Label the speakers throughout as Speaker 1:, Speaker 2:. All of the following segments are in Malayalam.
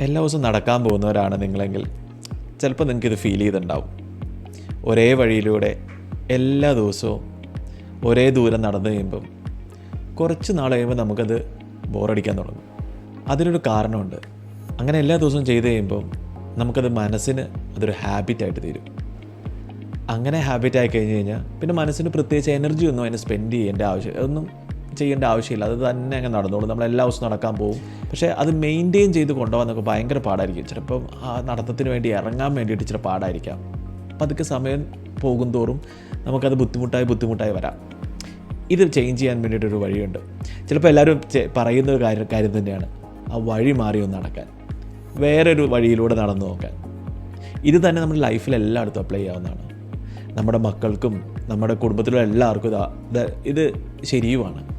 Speaker 1: എല്ലാ ദിവസവും നടക്കാൻ പോകുന്നവരാണ് നിങ്ങളെങ്കിൽ ചിലപ്പോൾ നിങ്ങൾക്കിത് ഫീൽ ചെയ്തിട്ടുണ്ടാവും. ഒരേ വഴിയിലൂടെ എല്ലാ ദിവസവും ഒരേ ദൂരം നടന്നു കഴിയുമ്പം കുറച്ച് നാൾ കഴിയുമ്പോൾ നമുക്കത് ബോറടിക്കാൻ തുടങ്ങും. അതിനൊരു കാരണമുണ്ട്. അങ്ങനെ എല്ലാ ദിവസവും ചെയ്ത് കഴിയുമ്പം നമുക്കത് മനസ്സിന് അതൊരു ഹാബിറ്റായിട്ട് തീരും. അങ്ങനെ ഹാബിറ്റായി കഴിഞ്ഞ് കഴിഞ്ഞാൽ പിന്നെ മനസ്സിന് പ്രത്യേകിച്ച് എനർജി ഒന്നും അതിന് സ്പെൻഡ് ചെയ്യേണ്ട ആവശ്യം ഒന്നും ചെയ്യേണ്ട ആവശ്യമില്ല. അത് തന്നെ അങ്ങ് നടന്നോളൂ. നമ്മൾ എല്ലാ ദിവസവും നടക്കാൻ പോകും പക്ഷേ അത് മെയിന്റെയിൻ ചെയ്ത് കൊണ്ടുപോകാനൊക്കെ ഭയങ്കര പാടായിരിക്കും. ചിലപ്പം ആ നടത്തത്തിന് വേണ്ടി ഇറങ്ങാൻ വേണ്ടിയിട്ട് ഇച്ചിരി പാടായിരിക്കാം. അപ്പം അതൊക്കെ സമയം പോകും തോറും നമുക്കത് ബുദ്ധിമുട്ടായി ബുദ്ധിമുട്ടായി വരാം. ഇത് ചേഞ്ച് ചെയ്യാൻ വേണ്ടിയിട്ടൊരു വഴിയുണ്ട്. ചിലപ്പോൾ എല്ലാവരും പറയുന്ന ഒരു കാര്യം കാര്യം തന്നെയാണ്. ആ വഴി മാറി ഒന്ന് നടക്കാൻ. വേറൊരു വഴിയിലൂടെ നടന്നു നോക്കാൻ. ഇത് തന്നെ നമ്മുടെ ലൈഫിൽ എല്ലായിടത്തും അപ്ലൈ ചെയ്യാവുന്നതാണ്. നമ്മുടെ മക്കൾക്കും നമ്മുടെ കുടുംബത്തിലുള്ള എല്ലാവർക്കും ഇതാ ഇത് ശരിയുമാണ്.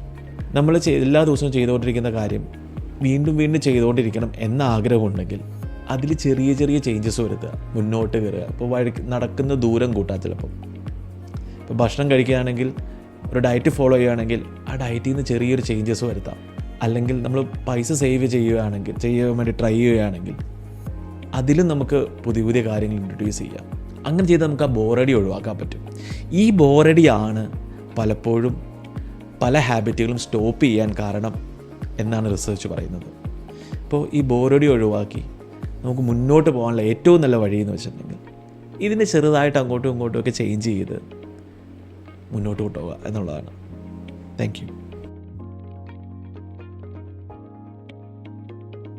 Speaker 1: നമ്മൾ എല്ലാ ദിവസവും ചെയ്തുകൊണ്ടിരിക്കുന്ന കാര്യം വീണ്ടും വീണ്ടും ചെയ്തുകൊണ്ടിരിക്കണം എന്ന ആഗ്രഹമുണ്ടെങ്കിൽ അതിൽ ചെറിയ ചെറിയ ചേഞ്ചസ് വരുത്തുക. മുന്നോട്ട് കയറുക. ഇപ്പോൾ വഴി നടക്കുന്ന ദൂരം കൂട്ടാം ചിലപ്പം. ഇപ്പോൾ ഭക്ഷണം കഴിക്കുകയാണെങ്കിൽ ഒരു ഡയറ്റ് ഫോളോ ചെയ്യുകയാണെങ്കിൽ ആ ഡയറ്റിൽ നിന്ന് ചെറിയൊരു ചേഞ്ചസ് വരുത്താം. അല്ലെങ്കിൽ നമ്മൾ പൈസ സേവ് ചെയ്യുകയാണെങ്കിൽ ചെയ്യാൻ വേണ്ടി ട്രൈ ചെയ്യുകയാണെങ്കിൽ അതിലും നമുക്ക് പുതിയ പുതിയ കാര്യങ്ങൾ ഇൻട്രൊഡ്യൂസ് ചെയ്യാം. അങ്ങനെ ചെയ്താൽ നമുക്ക് ആ ബോറടി ഒഴിവാക്കാൻ പറ്റും. ഈ ബോറടിയാണ് പലപ്പോഴും പല ഹാബിറ്റുകളും സ്റ്റോപ്പ് ചെയ്യാൻ കാരണം എന്നാണ് റിസർച്ച് പറയുന്നത്. അപ്പോൾ ഈ ബോറടി ഒഴിവാക്കി നമുക്ക് മുന്നോട്ട് പോകാനുള്ള ഏറ്റവും നല്ല വഴി എന്ന് വെച്ചിട്ടുണ്ടെങ്കിൽ ഇതിനെ ചെറുതായിട്ട് അങ്ങോട്ടും ഇങ്ങോട്ടും ഒക്കെ ചേഞ്ച് ചെയ്ത് മുന്നോട്ട് കൊണ്ടുപോകുക എന്നുള്ളതാണ്. Thank you